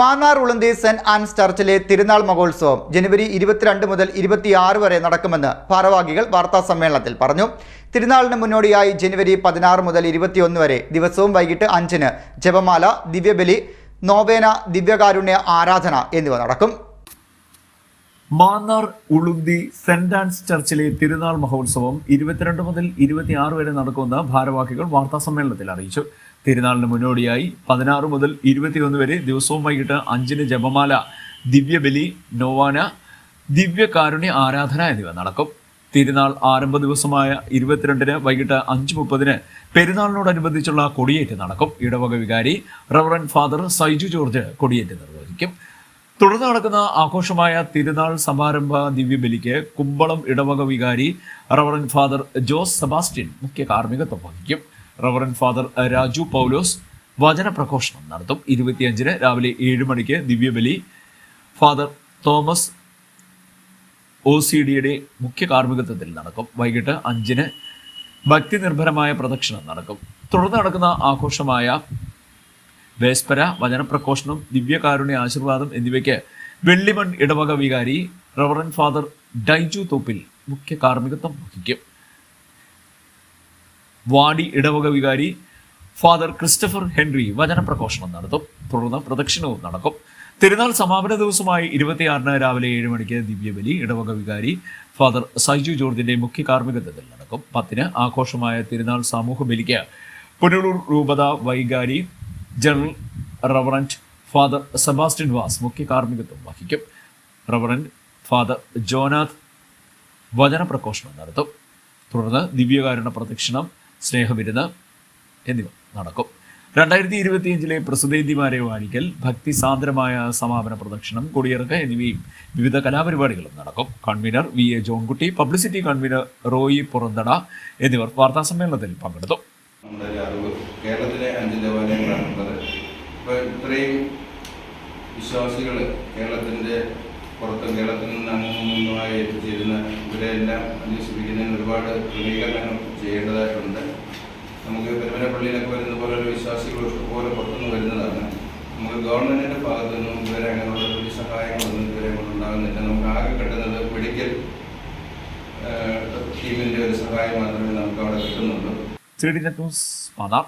Mannar ഉളന്തി saint Ans ചർച്ചിലെ തിരുനാൾ മഹോത്സവം ജനുവരി ഇരുപത്തിരണ്ട് മുതൽ ഇരുപത്തിയാറ് വരെ നടക്കുമെന്ന് ഭാരവാഹികൾ വാർത്താ സമ്മേളനത്തിൽ പറഞ്ഞു. തിരുനാളിന് മുന്നോടിയായി ജനുവരി പതിനാറ് മുതൽ ഇരുപത്തിയൊന്ന് വരെ ദിവസവും വൈകിട്ട് അഞ്ചിന് ജപമാല ദിവ്യബലി നോവേന ദിവ്യകാരുണ്യ ആരാധന എന്നിവ നടക്കും. മാന്നാർ ഉളുന്തി സെന്റ് ആൻസ് ചർച്ചിലെ തിരുനാൾ മഹോത്സവം ഇരുപത്തിരണ്ട് മുതൽ ഇരുപത്തിയാറ് വരെ നടക്കുമെന്ന് ഭാരവാഹികൾ വാർത്താ സമ്മേളനത്തിൽ അറിയിച്ചു. തിരുനാളിന് മുന്നോടിയായി പതിനാറ് മുതൽ ഇരുപത്തിയൊന്ന് വരെ ദിവസവും വൈകിട്ട് അഞ്ചിന് ജപമാല ദിവ്യബലി നോവാന ദിവ്യകാരുണ്യ ആരാധന എന്നിവ നടക്കും. തിരുനാൾ ആരംഭ ദിവസമായ ഇരുപത്തിരണ്ടിന് വൈകിട്ട് അഞ്ച് മുപ്പതിന് പെരുന്നാളിനോടനുബന്ധിച്ചുള്ള കൊടിയേറ്റ് നടക്കും. ഇടവക വികാരി റവറൻ ഫാദർ സൈജു ജോർജ് കൊടിയേറ്റ് നിർവഹിക്കും. തുടർന്ന് നടക്കുന്ന ആഘോഷമായ തിരുനാൾ സമാരംഭ ദിവ്യബലിക്ക് കുമ്പളം ഇടവക വികാരി റവറൻ ഫാദർ ജോസ് സെബാസ്റ്റ്യൻ മുഖ്യ കാർമ്മികത്വം വഹിക്കും. റവറൻ ഫാദർ രാജു പൗലോസ് വചന പ്രഘോഷണം നടത്തും. ഇരുപത്തിയഞ്ചിന് രാവിലെ ഏഴ് മണിക്ക് ദിവ്യബലി. ഫാദർ തോമസ് ഒ സി ഡിയുടെ മുഖ്യ കാർമ്മികത്വത്തിൽ നടക്കും. വൈകിട്ട് അഞ്ചിന് ഭക്തി നിർഭരമായ പ്രദക്ഷിണം നടക്കും. തുടർന്ന് നടക്കുന്ന ആഘോഷമായ വേസ്പര വചനപ്രഘോഷണം ദിവ്യകാരുണ്യ ആശീർവാദം എന്നിവയ്ക്ക് വെള്ളിമൺ ഇടവക വികാരി റവറൻ ഫാദർ ഡൈജു തോപ്പിൽ മുഖ്യ കാർമ്മികത്വം വഹിക്കും. വാടി ഇടവക വികാരി ഫാദർ ക്രിസ്റ്റഫർ ഹെൻറി വചനപ്രഘോഷണം നടത്തും. തുടർന്ന് പ്രദക്ഷിണവും നടക്കും. തിരുനാൾ സമാപന ദിവസമായി ഇരുപത്തിയാറിന് രാവിലെ ഏഴ് മണിക്ക് ദിവ്യബലി ഇടവക വികാരി ഫാദർ സൈജു ജോർജിന്റെ മുഖ്യ കാർമ്മികത്വത്തിൽ നടക്കും. പത്തിന് ആഘോഷമായ തിരുനാൾ സാമൂഹ ബലിക്ക് പുനലൂർ രൂപത vicar general reverend father Sebastian Vaz മുഖ്യ കാർമ്മികത്വം വഹിക്കും. റവറന്റ് ഫാദർ ജോനാഥ് വചനപ്രഘോഷണം നടത്തും. തുടർന്ന് ദിവ്യകാരുണ പ്രദക്ഷിണം സ്നേഹവിരുന്ന് എന്നിവ നടക്കും. രണ്ടായിരത്തി ഇരുപത്തിയഞ്ചിലെ പ്രസിദ്ധേന്തിമാരെ വാഴിക്കൽ ഭക്തിസാന്ദ്രമായ സമാപന പ്രദക്ഷിണം കൊടിയിറക്ക എന്നിവയും വിവിധ കലാപരിപാടികളും നടക്കും. Convener V A Johnkutty publicity convener Roy Puranthada എന്നിവർ വാർത്താസമ്മേളനത്തിൽ പങ്കെടുത്തു. കേരളത്തിലെ അഞ്ച് ദേവാലയങ്ങളാണ് ഉള്ളത്. അപ്പോൾ ഇത്രയും വിശ്വാസികൾ കേരളത്തിന്റെ പുറത്തും കേരളത്തിൽ നിന്ന് അങ്ങുമായി എത്തിച്ചേരുന്ന ഇവരെല്ലാം അന്വേഷിപ്പിക്കുന്നതിന് ഒരുപാട് ക്രമീകരണങ്ങൾ ചെയ്യേണ്ടതായിട്ടുണ്ട്. നമുക്ക് പെരുമനപ്പള്ളിയിലൊക്കെ വരുന്ന പോലെ ഒരു വിശ്വാസികൾ ഇഷ്ടംപോലെ പുറത്തുനിന്ന് വരുന്നതാണ്. നമുക്ക് ഗവൺമെന്റിന്റെ ഭാഗത്തു നിന്നും ഇതുവരെ അങ്ങനെയുള്ള ഒരു സഹായങ്ങളൊന്നും ഇതുവരെ കൊണ്ടുണ്ടാകുന്നില്ല നമുക്ക് ആകെ കിട്ടുന്നത് മെഡിക്കൽ ടീമിന്റെ ഒരു സഹായം മാത്രമേ നമുക്ക് അവിടെ കിട്ടുന്നുള്ളൂ. ന്യൂസ് മാന്നാർ